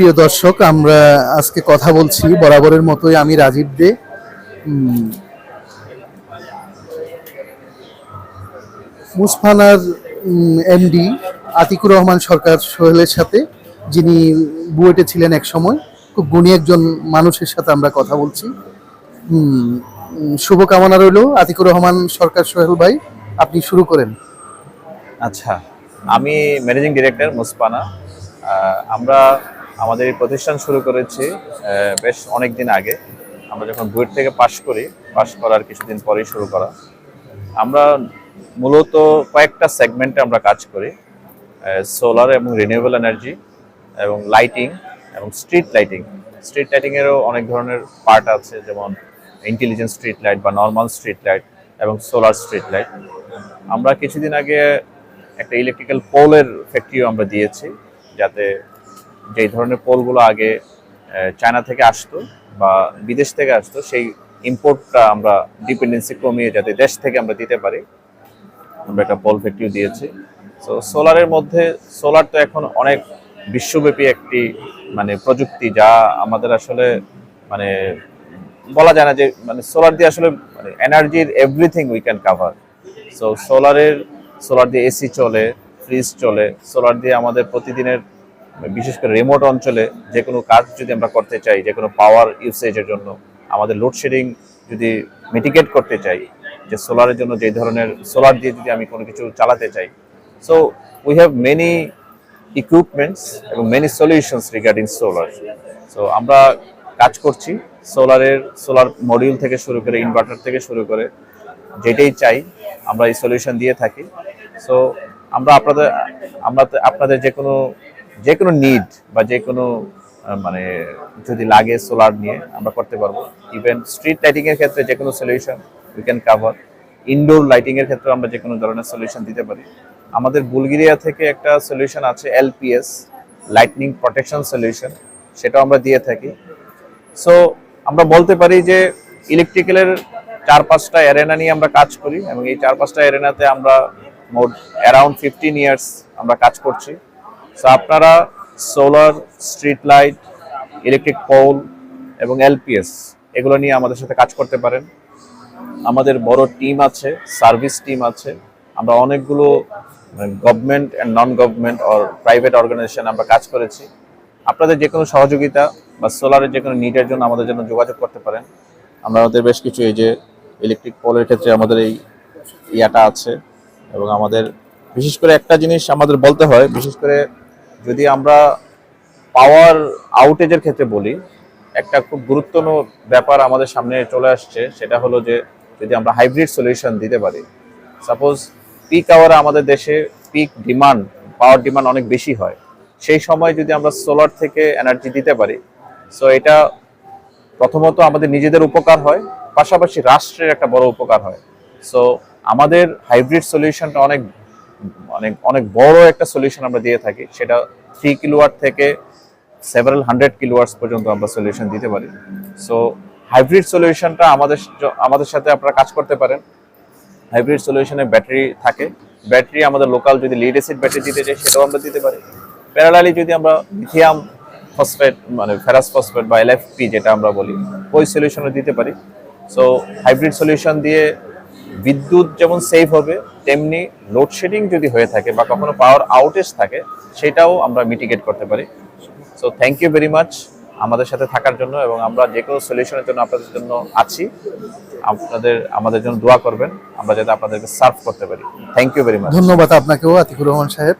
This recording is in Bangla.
প্রিয় দর্শক, আমরা আজকে কথা বলছি বরাবরের মতোই আমি রাজীব দে। মুসফানার এমডি আতিকুর রহমান সরকার সোহেলের সাথে, যিনি বুয়েটে ছিলেন এক সময় খুব গুণী একজন মানুষের সাথে আমরা কথা বলছি। শুভকামনা রইল আতিকুর রহমান সরকার সোহেল ভাই। আপনি শুরু করেন। আচ্ছা আমি ম্যানেজিং ডিরেক্টর মুসপানা আমরা আমাদের এই প্রতিষ্ঠান শুরু করেছি বেশ অনেক দিন আগে। আমরা যখন বুয়েট থেকে পাশ করি, পাশ করার কিছুদিন পরেই শুরু করা। আমরা মূলত কয়েকটা সেগমেন্টে আমরা কাজ করি সোলার এবং রিনিউয়েবল এনার্জি এবং লাইটিং এবং স্ট্রিট লাইটিং স্ট্রিট লাইটিংয়েরও অনেক ধরনের পার্ট আছে, যেমন ইন্টেলিজেন্ট স্ট্রিট লাইট বা নর্মাল স্ট্রিট লাইট এবং সোলার স্ট্রিট লাইট আমরা কিছুদিন আগে একটা ইলেকট্রিক্যাল পোলের ফ্যাক্টরিও আমরা দিয়েছি, যাতে যেই ধরনের পোলগুলো আগে চায়না থেকে আসতো বা বিদেশ থেকে আসতো, সেই ইম্পোর্টটা আমরা ডিপেন্ডেন্সি কমিয়ে যাতে দেশ থেকে আমরা দিতে পারি, আমরা একটা পোল ফ্যাক্টরিও দিয়েছি। তো সোলারের মধ্যে সোলার তো এখন অনেক বিশ্বব্যাপী একটি মানে প্রযুক্তি যা আমাদের আসলে মানে বলা যায় না যে মানে সোলার দিয়ে আসলে মানে এনার্জির everything we can cover so সোলারের solar দিয়ে এসি চলে ফ্রিজ চলে সোলার দিয়ে আমাদের প্রতিদিনের বিশেষ করে রিমোট অঞ্চলে যে কোনো কাজ যদি আমরা করতে চাই, যে কোনো পাওয়ার ইউসেজের জন্য, আমাদের লোডশেডিং যদি মিটিগেট করতে চাই, যে সোলারের জন্য যে ধরনের সোলার দিয়ে যদি আমি কোনো কিছু চালাতে চাই so we have many equipments এবং many solutions regarding solar so আমরা কাজ করছি সোলারের সোলার মডিউল থেকে শুরু করে ইনভার্টার থেকে শুরু করে যেটাই চাই, আমরা এই সলিউশন দিয়ে থাকি। সো আমরা আপনাদের আমরা আপনাদের যে কোনো যে কোনো নিড বা যে কোনো মানে যদি লাগে সোলার নিয়ে আমরা করতে পারব। ইভেন স্ট্রিট লাইটিং এর ক্ষেত্রে যে কোনো solution we can cover indoor lighting এর ক্ষেত্রে আমরা যে কোনো ধরনের সলিউশন দিতে পারি। আমাদের বুলগেরিয়া থেকে একটা সলিউশন আছে এলপিএস লাইটনিং প্রোটেকশন সলিউশন সেটাও আমরা দিয়ে থাকি। সো আমরা বলতে পারি যে ইলেকট্রিক্যালের চার পাঁচটা এরেনা নিয়ে আমরা কাজ করি এবং এই চার পাঁচটা এরেনাতে আমরা মোট অ্যারাউন্ড ফিফটিন ইয়ার্স আমরা কাজ করছি। সো আপনারা solar street light electric pole এবং এলপিএস এগুলো নিয়ে আমাদের সাথে কাজ করতে পারেন। আমাদের বড় টিম আছে সার্ভিস টিম আছে। আমরা অনেকগুলো government and non government or private organisation আমরা কাজ করেছি। আপনাদের যে কোনো সহযোগিতা বা সোলারের যে কোনো নিডের জন্য আমাদের জন্য যোগাযোগ করতে পারেন। আমরা আমাদের বেশ কিছু এই যে ইলেকট্রিক পোলের ক্ষেত্রে আমাদের এই ইয়াটা আছে এবং আমাদের, বিশেষ করে একটা জিনিস আমাদের বলতে হয়, বিশেষ করে যদি আমরা পাওয়ার আউটেজের ক্ষেত্রে বলি, একটা খুব গুরুত্বপূর্ণ ব্যাপার আমাদের সামনে চলে আসছে, সেটা হলো যে যদি আমরা হাইব্রিড সলিউশন দিতে পারি সাপোজ পিক আওয়ারে আমাদের দেশে পিক ডিমান্ড পাওয়ার ডিমান্ড অনেক বেশি হয়, সেই সময় যদি আমরা সোলার থেকে এনার্জি দিতে পারি সো এটা প্রথমত আমাদের নিজেদের উপকার হয়, পাশাপাশি রাষ্ট্রের একটা বড় উপকার হয়। সো আমাদের হাইব্রিড সলিউশনটা অনেক অনেক অনেক বড় একটা সলিউশন আমরা দিয়ে থাকি, সেটা থ্রি কিলোয়াট থেকে সেভারাল হান্ড্রেড কিলোয়ার্স পর্যন্ত আমরা সলিউশন দিতে পারি। সো হাইব্রিড সলিউশনটা আমাদের আমাদের সাথে আপনারা কাজ করতে পারেন। হাইব্রিড সলিউশনে ব্যাটারি থাকে। ব্যাটারি আমাদের লোকাল যদি লিড অ্যাসিড ব্যাটারি দিতে চাই, সেটাও আমরা দিতে পারি। প্যারালালি যদি আমরা লিথিয়াম ফসফেট মানে ফেরাস ফসফেট বা এলএফপি যেটা আমরা বলি, ওই সলিউশনও দিতে পারি। সো হাইব্রিড সলিউশন দিয়ে বিদ্যুৎ যেমন সেভ হবে, তেমনি লোডশেডিং যদি হয়ে থাকে বা কখনো পাওয়ার আউটেজ থাকে, সেটাও আমরা মিটিগেট করতে পারি। So thank you very much আমাদের সাথে থাকার জন্য এবং আমরা যে কোনো সলিউশনের জন্য আপনাদের জন্য আছি। আপনাদের, আমাদের জন্য দোয়া করবেন। আমরা যাতে আপনাদেরকে সার্ভ করতে পারি। থ্যাংক ইউ ভেরি মাচ ধন্যবাদ আপনাকেও, আতিকুর রহমান সাহেব।